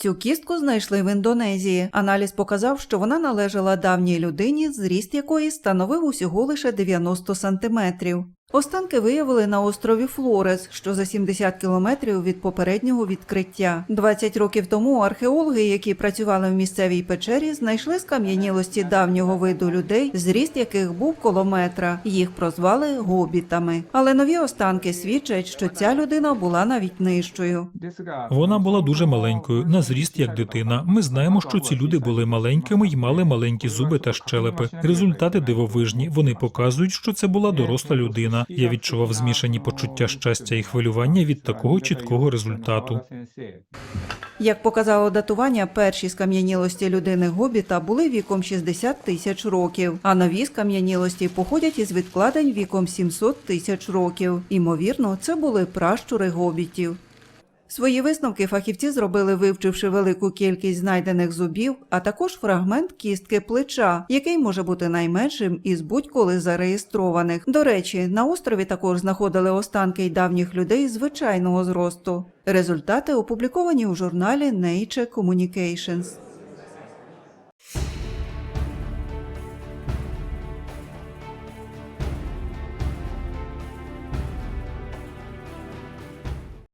Цю кістку знайшли в Індонезії. Аналіз показав, що вона належала давній людині, зріст якої становив усього лише 90 сантиметрів. Останки виявили на острові Флорес, що за 70 кілометрів від попереднього відкриття. 20 років тому археологи, які працювали в місцевій печері, знайшли скам'янілості давнього виду людей, зріст яких був коло метра. Їх прозвали гобітами. Але нові останки свідчать, що ця людина була навіть нижчою. Вона була дуже маленькою, на зріст як дитина. Ми знаємо, що ці люди були маленькими й мали маленькі зуби та щелепи. Результати дивовижні. Вони показують, що це була доросла людина. Я відчував змішані почуття щастя і хвилювання від такого чіткого результату. Як показало датування, перші скам'янілості людини гобіта були віком 60 тисяч років, а нові скам'янілості походять із відкладень віком 700 тисяч років. Імовірно, це були пращури гобітів. Свої висновки фахівці зробили, вивчивши велику кількість знайдених зубів, а також фрагмент кістки плеча, який може бути найменшим із будь-коли зареєстрованих. До речі, на острові також знаходили останки й давніх людей звичайного зросту. Результати опубліковані у журналі Nature Communications.